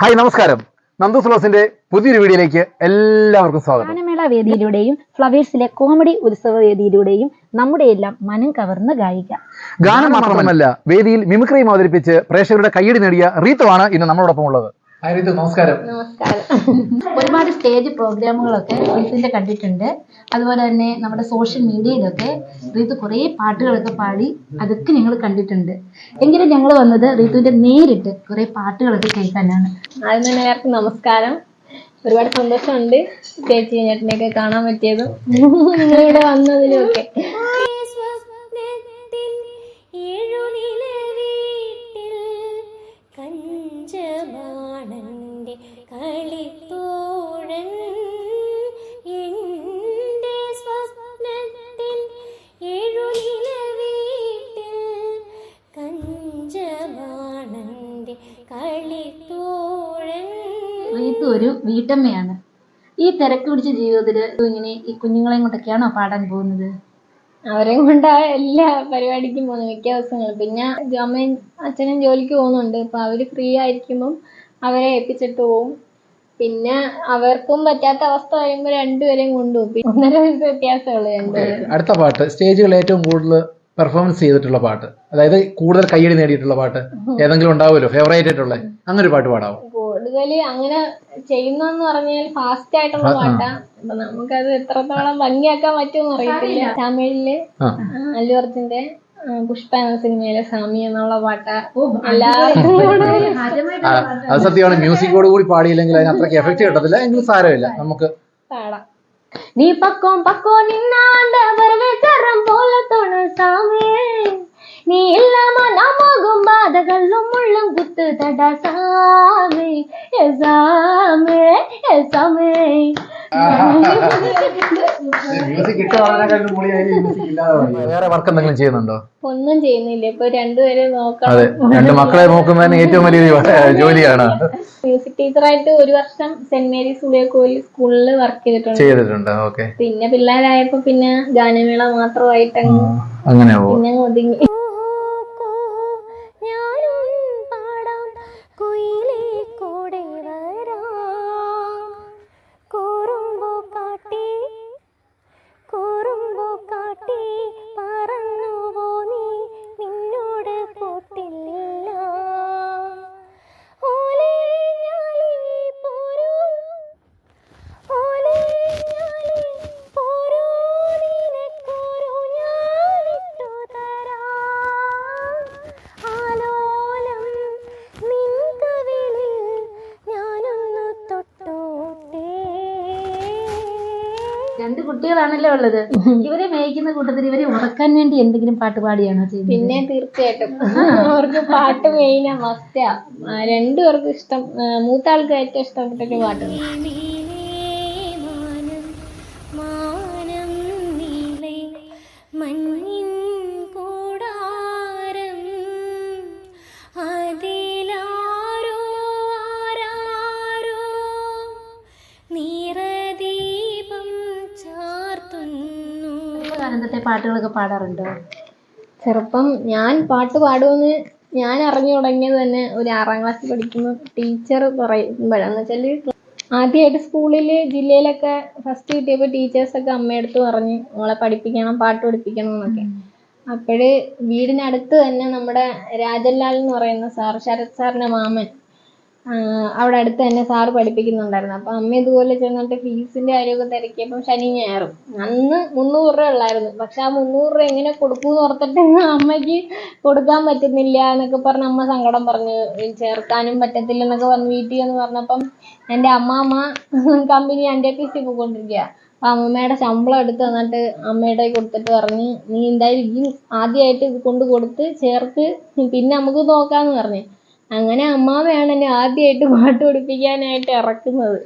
Hi നമസ്കാരം. നന്ദു ഫ്ലോസിന്റെ പുതിയൊരു വീഡിയോയിലേക്ക് എല്ലാവർക്കും സ്വാഗതം. ഗാനമേള വേദിയിലൂടെയും ഫ്ലവേഴ്സിലെ കോമഡി ഉത്സവ വേദിയിലൂടെയും നമ്മുടെ എല്ലാം മനം കവർന്ന് ഗായിക. ഗാനം മാത്രമല്ല വേദിയിൽ മിമിക്രിയും അവതരിപ്പിച്ച് പ്രേക്ഷകരുടെ കയ്യടി നേടിയ റീത്തുവാണ് ഇന്ന് നമ്മളോടൊപ്പം ഉള്ളത്. ഹായ് റീത്തു. നമസ്കാരം. നമസ്കാരം. ഒരുപാട് സ്റ്റേജ് പ്രോഗ്രാമുകളൊക്കെ റീത്തിന്റെ കണ്ടിട്ടുണ്ട്. അതുപോലെ തന്നെ നമ്മുടെ സോഷ്യൽ മീഡിയയിലൊക്കെ റീത്ത് കുറേ പാട്ടുകളൊക്കെ പാടി അതൊക്കെ ഞങ്ങൾ കണ്ടിട്ടുണ്ട്. എങ്കിലും ഞങ്ങൾ വന്നത് റീത്തുവിന്റെ നേരിട്ട് കുറേ പാട്ടുകളൊക്കെ കേൾക്കാനാണ്. ആദ്യം തന്നെ എല്ലാവർക്കും നമസ്കാരം. ഒരുപാട് സന്തോഷമുണ്ട്. ചേച്ചി ചേട്ടനെയൊക്കെ കാണാൻ പറ്റിയതും. നിങ്ങളിവിടെ വന്നതിലും ഒക്കെ റീത്ത് ഒരു വീട്ടമ്മയാണ്. ഈ തിരക്ക് പിടിച്ച ജീവിതത്തിൽ ഇങ്ങനെ ഈ കുഞ്ഞുങ്ങളെയും കൊണ്ടൊക്കെയാണോ പാടാൻ പോകുന്നത്? അവരെ കൊണ്ടാ എല്ലാ പരിപാടിക്കും പോകുന്നത്. മിക്ക ദിവസങ്ങളും. പിന്നെ അമ്മയും അച്ഛനും ജോലിക്ക് പോകുന്നുണ്ട്. അപ്പൊ അവർ ഫ്രീ ആയിരിക്കുമ്പം അവരെ ഏൽപ്പിച്ചിട്ട് പോവും. പിന്നെ അവർക്കും പറ്റാത്ത അവസ്ഥ വരുമ്പോ രണ്ടുപേരെയും കൊണ്ടുപോകും പിന്നെ ഒന്നര വയസ്സ് വ്യത്യാസമുള്ളൂ രണ്ടുപേരും. അടുത്ത പാട്ട്. സ്റ്റേജുകൾ ഏറ്റവും കൂടുതൽ പെർഫോമൻസ് ചെയ്തിട്ടുള്ള പാട്ട്. അതായത് കൂടുതൽ കയ്യടി നേടിയിട്ടുള്ള പാട്ട്. ഏതെങ്കിലും ഉണ്ടാവുമല്ലോ? ഫേവറേറ്റ് ആയിട്ടുള്ള. അങ്ങനെ ഒരു പാട്ട് പാടാവോ? കൂടുതൽ അങ്ങനെ ചെയ്യുന്നെന്ന് പറഞ്ഞാൽ ഫാസ്റ്റ് ആയിട്ടുള്ള പാട്ടാ അപ്പൊ നമുക്കത് എത്രത്തോളം ഭംഗിയാക്കാൻ പറ്റുമെന്ന് അറിയത്തില്ല. തമിഴിൽ അല്ലു അർജുന്റെ പുഷ്പ എന്ന സിനിമയിലെ സ്വാമി എന്നുള്ള പാട്ട. എല്ലാവർക്കും അത് സത്യമാണ്. മ്യൂസിക്കോട് കൂടി പാടിയില്ലെങ്കിൽ അതിന് അത്രയ്ക്ക് എഫക്ട് കിട്ടത്തില്ല. എങ്കിലും സാരമില്ല. നമുക്ക് പാടാം. നീ പക്കം പക്കോ നിന്നാണ്ട വരവേ കരം പോലെ നീ ഇല്ലാമ നാമാകും ബാധകളും മുള്ളും കുത്തു തടസാ വേറെ വർക്ക് എന്തെങ്കിലും ചെയ്യുന്നുണ്ടോ? ഒന്നും ചെയ്യുന്നില്ല. ഇപ്പൊ രണ്ടുപേരെ നോക്കണം. അതെ രണ്ട് മക്കളെ നോക്കുന്നതിന് ഏറ്റവും വലിയ ജോലിയാണ്. മ്യൂസിക് ടീച്ചറായിട്ട് ഒരു വർഷം സെന്റ് മേരീസ് ഉള്ളിയക്കോയിൽ സ്കൂളിൽ വർക്ക് ചെയ്തിട്ടുണ്ട്. ചെയ്തിട്ടുണ്ട് ഓക്കെ പിന്നെ പിള്ളേരായപ്പോ പിന്നെ ഗാനമേള മാത്രമായിട്ട് അങ്ങനെ ഒതുങ്ങി. കുട്ടികളാണല്ലോ ഉള്ളത്? ഇവരെ മേയിക്കുന്ന കൂട്ടത്തിൽ ഇവരെ ഉറക്കാൻ വേണ്ടി എന്തെങ്കിലും പാട്ട് പാടിയാണോ ചെയ്യുന്നത്? പിന്നെ തീർച്ചയായിട്ടും. അവർക്ക് പാട്ട് മെയിനാ മസ്റ്റാ രണ്ടുപേർക്കും ഇഷ്ടം മൂത്ത ആൾക്ക് ഏറ്റവും ഇഷ്ടപ്പെട്ട ഒരു പാട്ടുണ്ട് പാട്ടുകളൊക്കെ പാടാറുണ്ടോ? ചെറുപ്പം ഞാൻ പാട്ട് പാടുമെന്ന് ഞാൻ അറിഞ്ഞു തുടങ്ങിയത് തന്നെ ഒരു ആറാം ക്ലാസ്സിൽ പഠിക്കുമ്പോൾ ടീച്ചർ പറയുമ്പോഴാന്ന് വെച്ചാൽ ആദ്യമായിട്ട് സ്കൂളിൽ ജില്ലയിലൊക്കെ ഫസ്റ്റ് കിട്ടിയപ്പോൾ ടീച്ചേഴ്സൊക്കെ അമ്മയടുത്ത് പറഞ്ഞ് മോളെ പഠിപ്പിക്കണം പാട്ട് പഠിപ്പിക്കണം എന്നൊക്കെ. അപ്പോഴ് വീടിനടുത്ത് തന്നെ നമ്മുടെ രാജൻലാൽ എന്ന് പറയുന്ന സാർ ശരത് സാറിന്റെ മാമൻ അവിടെ അടുത്ത് തന്നെ സാറ് പഠിപ്പിക്കുന്നുണ്ടായിരുന്നു. അപ്പൊ അമ്മ ഇതുപോലെ ചെന്നിട്ട് ഫീസിന്റെ കാര്യമൊക്കെ തിരക്കിയപ്പോൾ ശനി ഞായറും. അന്ന് മുന്നൂറ് രൂപ ഉള്ളായിരുന്നു. പക്ഷെ ആ മുന്നൂറ് രൂപ എങ്ങനെ കൊടുക്കൂന്ന് ഓർത്തിട്ട് അമ്മയ്ക്ക് കൊടുക്കാൻ പറ്റുന്നില്ല എന്നൊക്കെ പറഞ്ഞ് അമ്മ സങ്കടം പറഞ്ഞു ചേർക്കാനും പറ്റത്തില്ല എന്നൊക്കെ പറഞ്ഞ് വീട്ടിൽ വന്ന് പറഞ്ഞപ്പം എന്റെ അമ്മാമ്മ കമ്പനി എന്റെ സി പോയിക്കൊണ്ടിരിക്കുക അപ്പൊ അമ്മമ്മയുടെ ശമ്പളം എടുത്ത് തന്നിട്ട് അമ്മയുടെ കൊടുത്തിട്ട് പറഞ്ഞ് നീ എന്തായാലും ഈ ആദ്യമായിട്ട് ഇത് കൊണ്ട് കൊടുത്ത് ചേർത്ത് പിന്നെ നമുക്ക് നോക്കാന്ന് പറഞ്ഞു. അങ്ങനെ അമ്മാവയാണ് എന്നെ ആദ്യമായിട്ട് പാട്ട് പഠിപ്പിക്കാനായിട്ട് ഇറക്കുന്നത്.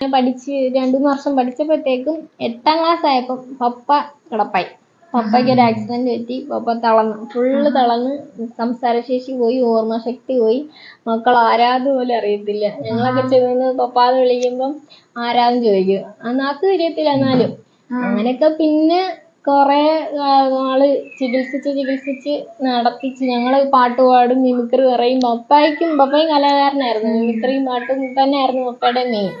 ഞാൻ പഠിച്ച് രണ്ടു മൂന്ന് വർഷം പഠിച്ചപ്പോഴത്തേക്കും എട്ടാം ക്ലാസ് ആയപ്പം പപ്പ കിടപ്പായി. പപ്പയ്ക്ക് ഒരു ആക്സിഡന്റ് പറ്റി. പപ്പ തളർന്നു ഫുള്ള് തളർന്ന് സംസാരശേഷി പോയി ഓർമ്മശക്തി പോയി. മക്കൾ ആരാധന പോലും അറിയത്തില്ല. ഞങ്ങളൊക്കെ ചെന്ന് പപ്പാന്ന് വിളിക്കുമ്പം ആരാന്ന് ചോദിക്കും. നാക്ക് തിരിയത്തില്ല എന്നാലും. അങ്ങനെയൊക്കെ പിന്നെ കുറെ നാൾ ചികിത്സിച്ച് ചികിത്സിച്ച് നടത്തിച്ച് ഞങ്ങൾ പാട്ട് പാടും മിമിക്രി പറയും. പപ്പായ്ക്കും പപ്പായും കലാകാരനായിരുന്നു. മിമിക്രിയും പാട്ടും തന്നെയായിരുന്നു പപ്പയുടെ മെയിൻ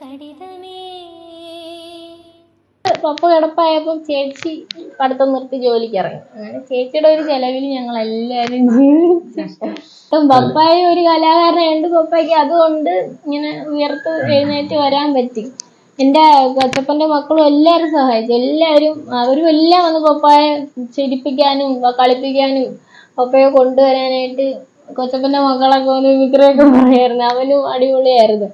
കടിതമേ. പപ്പ കിടപ്പായപ്പോൾ ചേച്ചി പടത്തം നിർത്തി ജോലിക്ക് ഇറങ്ങി. അങ്ങനെ ചേച്ചിയുടെ ഒരു ചെലവിൽ ഞങ്ങൾ എല്ലാരും ജീവിച്ചു പപ്പായ ഒരു കലാകാരനായതുകൊണ്ട് പപ്പായ്ക്ക് അതുകൊണ്ട് ഇങ്ങനെ ഉയർത്ത് എഴുന്നേറ്റ് വരാൻ പറ്റി. എന്റെ കൊച്ചപ്പന്റെ മക്കളും എല്ലാവരും സഹായിച്ചു. എല്ലാവരും അവരും എല്ലാം വന്ന് പപ്പായെ ചിരിപ്പിക്കാനും കളിപ്പിക്കാനും പപ്പയെ കൊണ്ടുവരാനായിട്ട് കൊച്ചപ്പന്റെ മക്കളൊക്കെ ഒന്ന് വിഗ്രഹമൊക്കെ പറയായിരുന്നു അവനും അടിപൊളിയായിരുന്നു.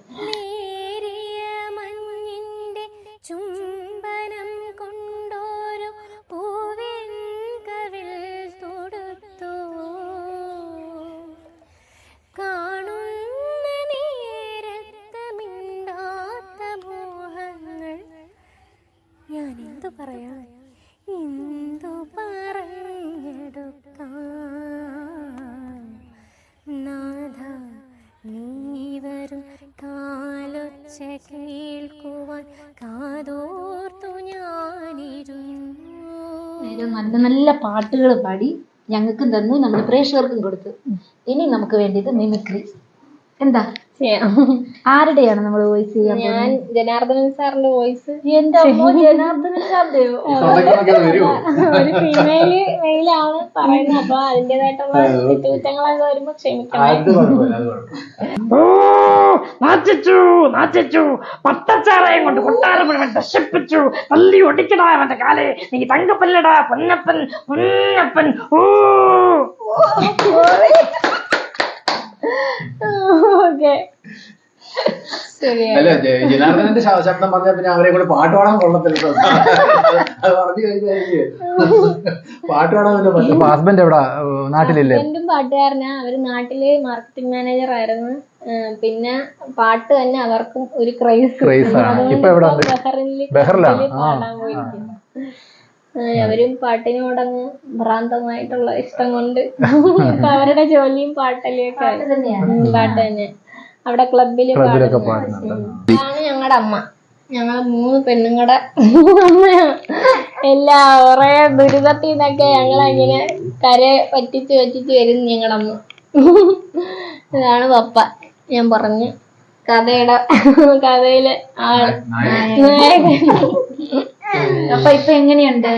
കാലൊച്ച കേൾക്കുവാൻ കാതോർത്തു ഞാനിരുന്നു. നല്ല നല്ല പാട്ടുകൾ പാടി ഞങ്ങൾക്കും തന്നു നമ്മുടെ പ്രേക്ഷകർക്കും കൊടുത്തു. ഇനി നമുക്ക് വേണ്ടിയത് മിമിക്രി. എന്താ? ചെയ്യാം ആരുടെയാണ് നമ്മൾ വോയിസ് ചെയ്യാൻ ഞാൻ ജനാർദ്ദനൻ സാറിന്റെ വോയിസ് എന്റെ അമ്മോ ജനാർദ്ദനൻ സാറിന്റെയോ ഒരു ഫീമെയിൽ മെയിലാണ് പറയുന്നത്. അപ്പൊ അതിന്റേതായിട്ടുള്ള തെറ്റുകുറ്റങ്ങളൊക്കെ വരുമ്പോ ക്ഷമിക്കണം. അത് കുഴപ്പമില്ല അത് കുഴപ്പമില്ല. നാച്ചിച്ചു നാച്ചിച്ചു. പത്തച്ചാറയും കൊണ്ട് കൊട്ടാരം മുഴുവൻ നശിപ്പിച്ചു. തല്ലി ഒടിക്കടാ അവന്റെ കാലെ. നീ തങ്കപ്പല്ലടാ പൊന്നപ്പൻ പൊന്നപ്പൻ. ഓ ഓക്കെ ശരിയാ അല്ല ജനാർദ്ദനന്റെ ശബ്ദം പറഞ്ഞാൽ പിന്നെ അവരെ കൂടെ പാട്ട് പാടാൻ കൊള്ളത്തില്ല. അത് പറഞ്ഞു കഴിഞ്ഞാൽ പാട്ട് പാടാൻ പിന്നെ പറ്റും. ഹസ്ബൻഡ് എവിടെ? നാട്ടിലില്ലേ? ഹസ്ബൻഡും പാട്ടുകാരനാ. അവർ നാട്ടിൽ മാർക്കറ്റിംഗ് മാനേജർ ആയിരുന്നു. പിന്നെ പാട്ട് തന്നെ അവർക്കും ഒരു ക്രൈസ് ക്രൈസ് ആണ്. ഇപ്പൊ എവിടെ ഉണ്ട്? ബഹറിലാണ്. അവരും പാട്ടിനോടങ്ങ് ഭ്രാന്തമായിട്ടുള്ള ഇഷ്ടം കൊണ്ട് ഇപ്പൊ അവരുടെ ജോലിയും പാട്ടല്ലേ. പാട്ട് തന്നെ അവിടെ ക്ലബിൽ ക്ലബിലൊക്കെ പാടുന്നുണ്ട്? ഞങ്ങളുടെ അമ്മ. ഞങ്ങളെ മൂന്ന് പെണ്ണുങ്ങളുടെ അമ്മയാണ് എല്ലാ കുറെ ദുരിതത്തിൽ നിന്നൊക്കെ ഞങ്ങളങ്ങനെ കര പറ്റിച്ച് പറ്റിച്ച് വരും ഞങ്ങളുടെ അമ്മ. ഇതാണ് പപ്പ. ഞാൻ പറഞ്ഞു കഥയുടെ കഥയിലെ ആൾ നായകൻ. അപ്പൊ ഇപ്പൊ എങ്ങനെയുണ്ട്?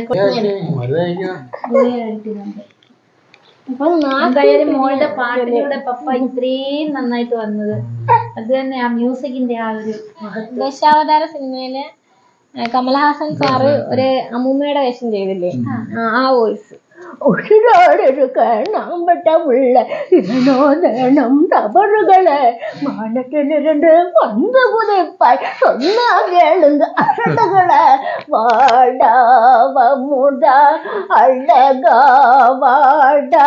എന്തായാലും മോളുടെ പാട്ടിലൂടെ പപ്പ ഇത്രയും നന്നായിട്ട് വന്നത്. അത് തന്നെ ആ മ്യൂസിക്കിന്റെ ആ ഒരു. ദശാവതാര സിനിമയിൽ കമൽഹാസൻ കമലഹാസൻ സാറ് ഒരു അമ്മൂമ്മയുടെ വേഷം ചെയ്തില്ലേ? ആ, உயிரோடு இருக்க நாம் பட்ட உள்ள இவனோ நம் தவறுகளை மானக்கு நிரண்டு வந்து புதைப்பாய் சொன்னா கேளுங்க அரண்டுகளை வாடா முதா அழகா வாடா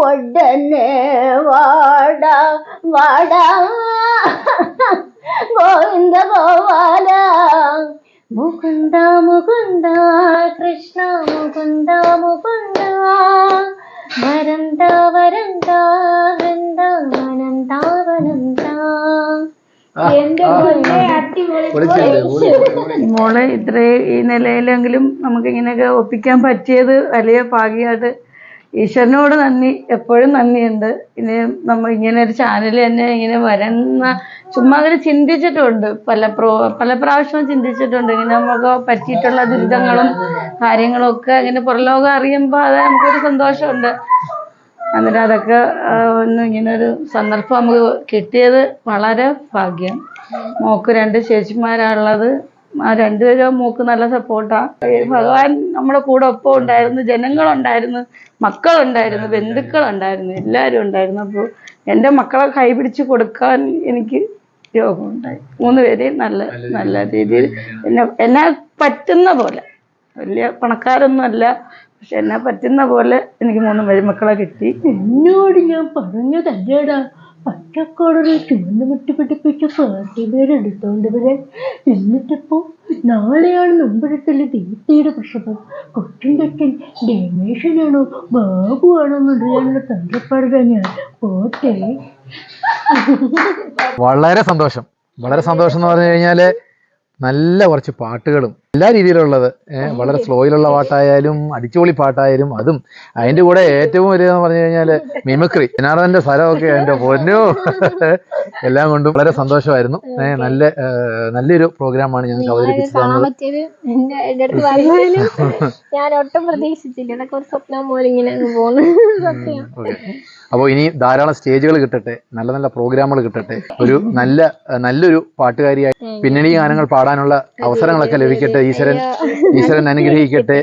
உடனே வாடா வாடா. கோவிந்த கோவாலா. മുകുന്ദ മുകുന്ദ കൃഷ്ണ മുകുന്ദ മുകുന്ദ. വരന്ത വരന്ത വൃന്ദ വനന്ത വനന്ത. മോളെ ഇത്രേ ഈ നിലയിലെങ്കിലും നമുക്ക് ഇങ്ങനെയൊക്കെ ഒപ്പിക്കാൻ പറ്റിയത് വലിയ ഭാഗ്യമായിട്ട് ഈശ്വരനോട് നന്ദി. എപ്പോഴും നന്ദിയുണ്ട്. ഇനി നമ്മൾ ഇങ്ങനെ ഒരു ചാനൽ തന്നെ ഇങ്ങനെ വരുന്ന ചുമ്മാ അങ്ങനെ ചിന്തിച്ചിട്ടുണ്ട്. പല പ്രോ പല പ്രാവശ്യവും ചിന്തിച്ചിട്ടുണ്ട്. ഇങ്ങനെ നമുക്ക് പറ്റിയിട്ടുള്ള ദുരിതങ്ങളും കാര്യങ്ങളും ഒക്കെ ഇങ്ങനെ പുറലോകം അറിയുമ്പോൾ അത് നമുക്കൊരു സന്തോഷമുണ്ട്. അന്നേരം അതൊക്കെ ഒന്ന് ഇങ്ങനെ ഒരു സന്ദർഭം നമുക്ക് കിട്ടിയത് വളരെ ഭാഗ്യം. മോക്ക് രണ്ട് ചേച്ചിമാരാണുള്ളത്. രണ്ടുപേരും മൂക്ക് നല്ല സപ്പോർട്ടാ. ഭഗവാൻ നമ്മുടെ കൂടെ ഒപ്പം ഉണ്ടായിരുന്നു ജനങ്ങളുണ്ടായിരുന്നു മക്കളുണ്ടായിരുന്നു ബന്ധുക്കളുണ്ടായിരുന്നു എല്ലാരും ഉണ്ടായിരുന്നു. അപ്പോൾ എന്റെ മക്കളെ കൈപിടിച്ച് കൊടുക്കാൻ എനിക്ക് യോഗമുണ്ടായി. മൂന്ന് പേരെയും നല്ല നല്ല രീതിയിൽ എന്നെ എന്നെ പറ്റുന്ന പോലെ. വലിയ പണക്കാരൊന്നും അല്ല പക്ഷെ എന്നെ പറ്റുന്ന പോലെ എനിക്ക് മൂന്ന് മരുമക്കളെ കിട്ടി. എന്നോട് ഞാൻ പറഞ്ഞു പച്ചക്കോടൊരു ചുവന്ന മുട്ടി പിടിപ്പിച്ച പാർട്ടി പേരെടുത്തോണ്ട് വരാൻ എന്നിട്ടിപ്പോ നാളെയാണ് നമ്പരത്തിൽ ദീപ്തിയുടെ പ്രസവം. കൊച്ചിൻ കൊച്ചൻ രമേശനാണോ ബാബു ആണോ എന്നറിയാനുള്ള തന്ത്രപ്പാട് ഞാൻ പോട്ടെ. വളരെ സന്തോഷം. വളരെ സന്തോഷം എന്ന് പറഞ്ഞു കഴിഞ്ഞാൽ നല്ല കുറച്ച് പാട്ടുകളും എല്ലാ രീതിയിലുള്ളത്. വളരെ സ്ലോയിലുള്ള പാട്ടായാലും അടിച്ചുപൊളി പാട്ടായാലും അതും. അതിന്റെ കൂടെ ഏറ്റവും വലിയ പറഞ്ഞു കഴിഞ്ഞാൽ മിമിക്രി. ജനാർദ്ദന്റെ സ്ഥലമൊക്കെ എന്റെ പൊന്നു. എല്ലാം കൊണ്ടും വളരെ സന്തോഷമായിരുന്നു. നല്ല നല്ലൊരു പ്രോഗ്രാമാണ് ഞങ്ങൾക്ക് അവതരിപ്പിച്ചത് ഞാൻ ഒട്ടും പ്രതീക്ഷിച്ചില്ല. ഇതൊക്കെ ഒരു സ്വപ്നം പോലെ ഇങ്ങനെ അപ്പോൾ ഇനി ധാരാളം സ്റ്റേജുകൾ കിട്ടട്ടെ. നല്ല നല്ല പ്രോഗ്രാമുകൾ കിട്ടട്ടെ. ഒരു നല്ല നല്ലൊരു പാട്ടുകാരിയായി പിന്നണി ഗാനങ്ങൾ പാടാനുള്ള അവസരങ്ങളൊക്കെ ലഭിക്കട്ടെ ഈശ്വരൻ ഈശ്വരൻ അനുഗ്രഹിക്കട്ടെ.